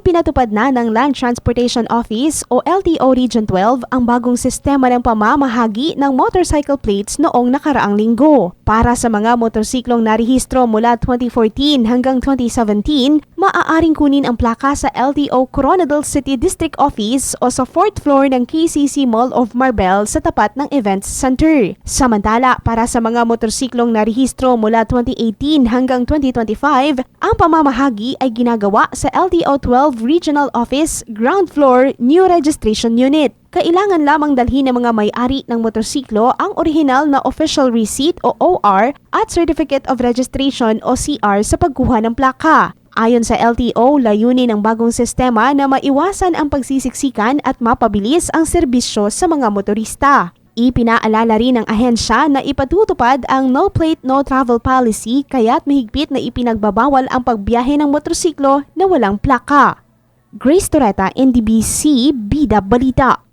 Ipinatupad na ng Land Transportation Office o LTO Region 12 ang bagong sistema ng pamamahagi ng motorcycle plates noong nakaraang linggo. Para sa mga motorsiklong narehistro mula 2014 hanggang 2017, maaaring kunin ang plaka sa LTO Coronadal City District Office o sa 4th floor ng KCC Mall of Marbel sa tapat ng Events Center. Samantala, para sa mga motorsiklong narehistro mula 2018 hanggang 2025, ang pamamahagi ay ginagawa sa LTO 12 Regional Office Ground Floor New Registration Unit. Kailangan lamang dalhin ng mga may-ari ng motorsiklo ang orihinal na official receipt o OR at Certificate of Registration o CR sa pagkuha ng plaka. Ayon sa LTO, layunin ng bagong sistema na maiwasan ang pagsisiksikan at mapabilis ang serbisyo sa mga motorista. Ipinaalala rin ng ahensya na ipatutupad ang no plate no travel policy kaya't mahigpit na ipinagbabawal ang pagbiyahe ng motorsiklo na walang plaka. Grace Toreta, NDBC, Bida Balita.